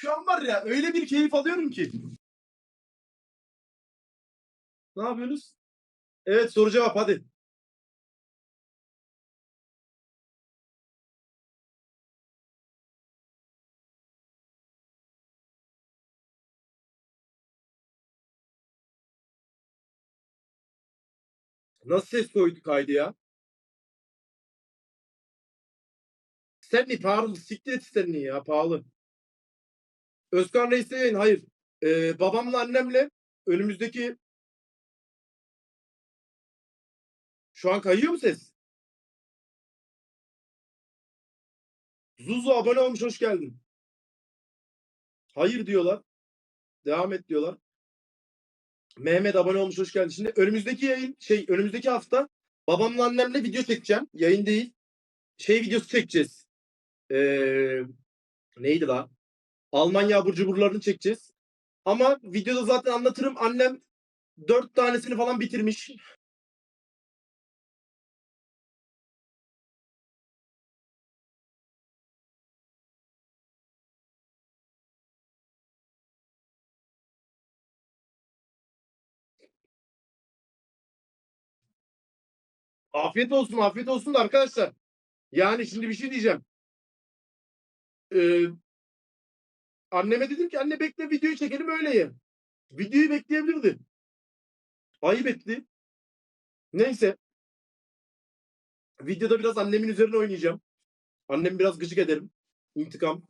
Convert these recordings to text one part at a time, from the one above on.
Şu an var ya öyle bir keyif alıyorum ki. Ne yapıyorsunuz? Evet soru cevap hadi. Nasıl ses koyduk kaydı ya? Stanley pahalı. Siktir et Stanley ya pahalı. Özkan Reis'te yayın. Hayır. Ee, babamla annemle önümüzdeki Şu an kayıyor mu ses? Zuzu abone olmuş hoş geldin. Hayır diyorlar. Devam et diyorlar. Mehmet abone olmuş hoş geldin. Şimdi önümüzdeki yayın şey önümüzdeki hafta babamla annemle video çekeceğim. Yayın değil. Şey videosu çekeceğiz. Ee, neydi la? Almanya abur cuburlarını çekeceğiz. Ama videoda zaten anlatırım. Annem dört tanesini falan bitirmiş. Afiyet olsun, afiyet olsun da arkadaşlar. Yani şimdi bir şey diyeceğim. Ee, anneme dedim ki anne bekle videoyu çekelim öyle ye. Videoyu bekleyebilirdi. Ayıp etti. Neyse. Videoda biraz annemin üzerine oynayacağım. Annemi biraz gıcık ederim. İntikam.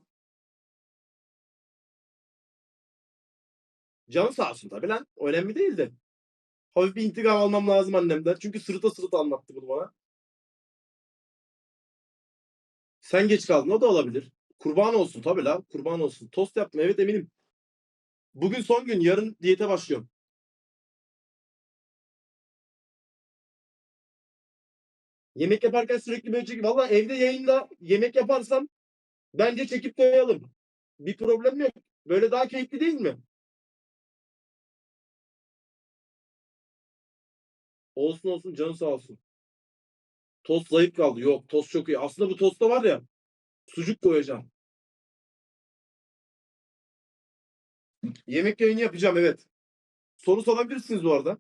Canı sağ olsun tabii lan. O önemli değil de. Hafif bir intikam almam lazım annemden. Çünkü sırıta sırıta anlattı bunu bana. Sen geç kaldın o da olabilir. Kurban olsun tabii la. Kurban olsun. Tost yaptım evet eminim. Bugün son gün. Yarın diyete başlıyorum. Yemek yaparken sürekli böyle çekip. Valla evde yayında yemek yaparsam bence çekip koyalım. Bir problem yok. Böyle daha keyifli değil mi? Olsun olsun canı sağ olsun. Tost zayıf kaldı. Yok tost çok iyi. Aslında bu tosta var ya sucuk koyacağım. Yemek yayını yapacağım evet. Soru sorabilirsiniz bu arada.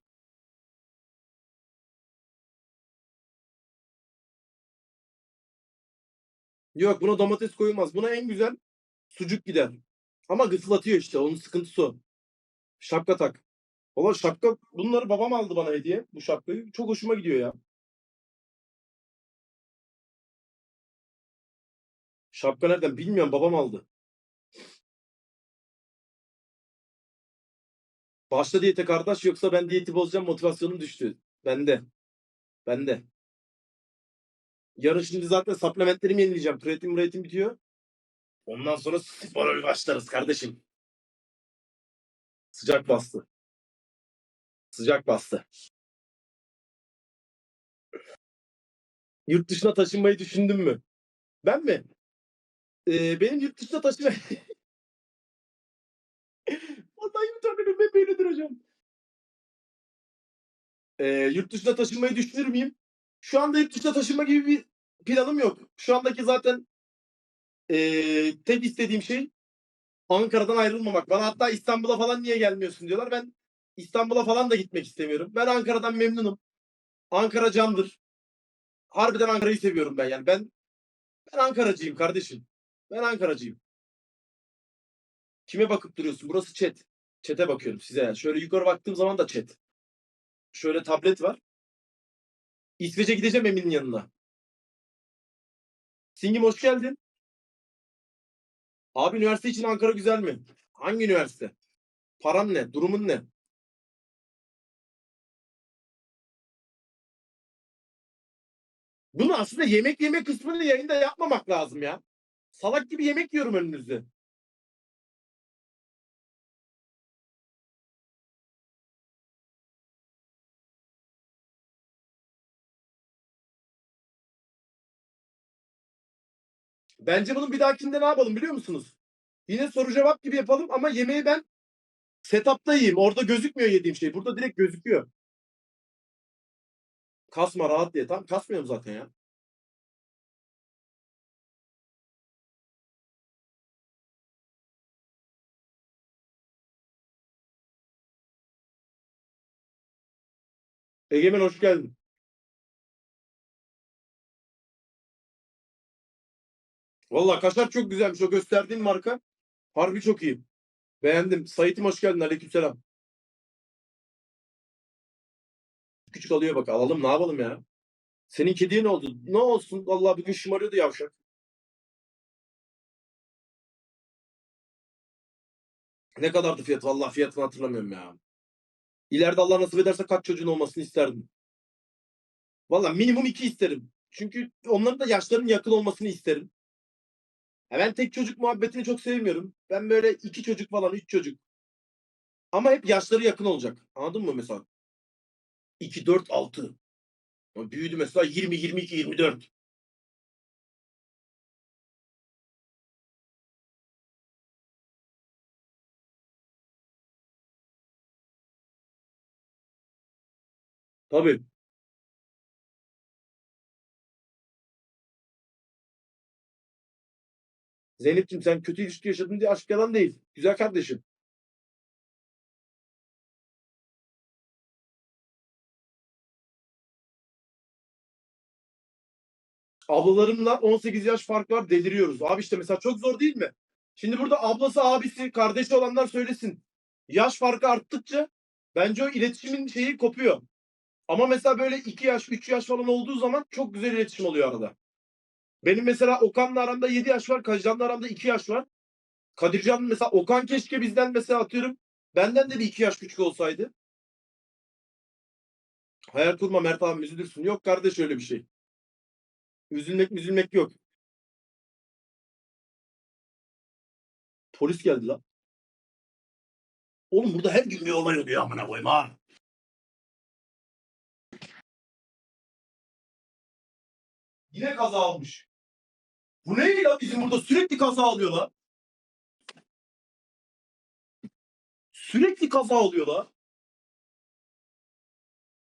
Yok buna domates koyulmaz. Buna en güzel sucuk gider. Ama gıslatıyor işte. Onun sıkıntısı o. Şapka tak. Valla şapka bunları babam aldı bana hediye. Bu şapkayı. Çok hoşuma gidiyor ya. Şapka nereden bilmiyorum babam aldı. Başla diyete kardeş yoksa ben diyeti bozacağım motivasyonum düştü. Bende. Bende. Yarın şimdi zaten supplementlerimi yenileyeceğim. Kreatin kreatin bitiyor. Ondan sonra spora başlarız kardeşim. Sıcak bastı. Sıcak bastı. Yurt dışına taşınmayı düşündün mü? Ben mi? Ee, benim yurt dışına taşınma... Vallahi bir tane ben böyledir hocam. Ee, yurt dışına taşınmayı düşünür müyüm? Şu anda yurt dışına taşınma gibi bir planım yok. Şu andaki zaten ee, tek istediğim şey Ankara'dan ayrılmamak. Bana hatta İstanbul'a falan niye gelmiyorsun diyorlar. Ben İstanbul'a falan da gitmek istemiyorum. Ben Ankara'dan memnunum. Ankara candır. Harbiden Ankara'yı seviyorum ben yani. Ben ben Ankaracıyım kardeşim. Ben Ankaracıyım. Kime bakıp duruyorsun? Burası chat. Chat'e bakıyorum size. Şöyle yukarı baktığım zaman da chat. Şöyle tablet var. İsveç'e gideceğim Emin'in yanına. Singim hoş geldin. Abi üniversite için Ankara güzel mi? Hangi üniversite? Paran ne? Durumun ne? Bunu aslında yemek yeme kısmını yayında yapmamak lazım ya. Salak gibi yemek yiyorum önünüzde. Bence bunun bir dahakinde ne yapalım biliyor musunuz? Yine soru cevap gibi yapalım ama yemeği ben setup'ta yiyeyim. Orada gözükmüyor yediğim şey. Burada direkt gözüküyor. Kasma rahat diye. Tam kasmıyorum zaten ya. Egemen hoş geldin. Valla kaşar çok güzelmiş. O gösterdiğin marka harbi çok iyi. Beğendim. Sait'im hoş geldin. Aleykümselam. Küçük alıyor bak. Alalım ne yapalım ya? Senin kediye ne oldu? Ne olsun? Vallahi bugün şımarıyordu yavşak. Ne kadardı fiyat? Vallahi fiyatını hatırlamıyorum ya. İleride Allah nasip ederse kaç çocuğun olmasını isterdim. Vallahi minimum iki isterim. Çünkü onların da yaşlarının yakın olmasını isterim. Ya ben tek çocuk muhabbetini çok sevmiyorum. Ben böyle iki çocuk falan, üç çocuk. Ama hep yaşları yakın olacak. Anladın mı mesela? 2, 4, 6. Ama Büyüdü mesela 20, 22, 24. Tabii. Zeynep'ciğim sen kötü ilişki yaşadın diye aşk yalan değil. Güzel kardeşim. Ablalarımla 18 yaş fark var deliriyoruz. Abi işte mesela çok zor değil mi? Şimdi burada ablası, abisi, kardeşi olanlar söylesin. Yaş farkı arttıkça bence o iletişimin şeyi kopuyor. Ama mesela böyle 2 yaş, 3 yaş falan olduğu zaman çok güzel iletişim oluyor arada. Benim mesela Okan'la aramda 7 yaş var. Kadircan'la aramda 2 yaş var. Kadircan mesela Okan keşke bizden mesela atıyorum. Benden de bir 2 yaş küçük olsaydı. Hayal kurma Mert abi üzülürsün. Yok kardeş öyle bir şey. Üzülmek üzülmek yok. Polis geldi lan. Oğlum burada her gün bir olay oluyor amına koyayım ha. Yine kaza almış. Bu ne ya bizim burada sürekli kaza alıyor lan. Sürekli kaza alıyor lan.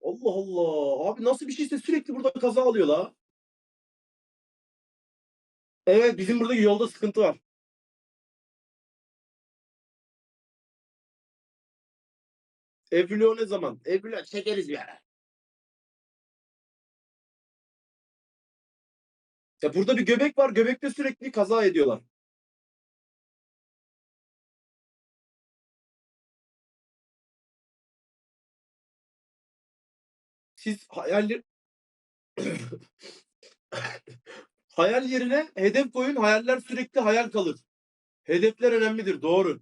Allah Allah. Abi nasıl bir şeyse sürekli burada kaza alıyor la. Evet bizim burada yolda sıkıntı var. Evliliği ne zaman? Evliliği çekeriz bir ara. Ya burada bir göbek var. Göbekte sürekli kaza ediyorlar. Siz hayaller hayal yerine hedef koyun. Hayaller sürekli hayal kalır. Hedefler önemlidir. Doğru.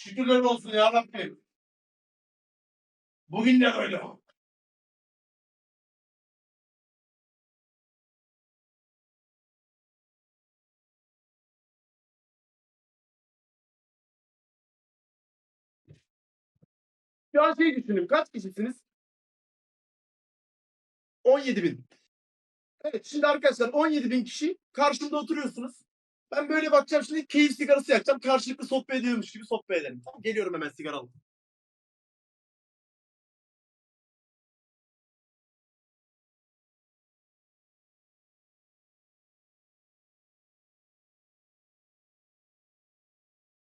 Şükürler olsun ya Rabbim. Bugün de böyle. Şu an şey düşünün. Kaç kişisiniz? 17 bin. Evet şimdi arkadaşlar 17 bin kişi karşımda oturuyorsunuz. Ben böyle bakacağım şimdi keyif sigarası yakacağım. Karşılıklı sohbet ediyormuş gibi sohbet edelim. Tamam, geliyorum hemen sigara alıp.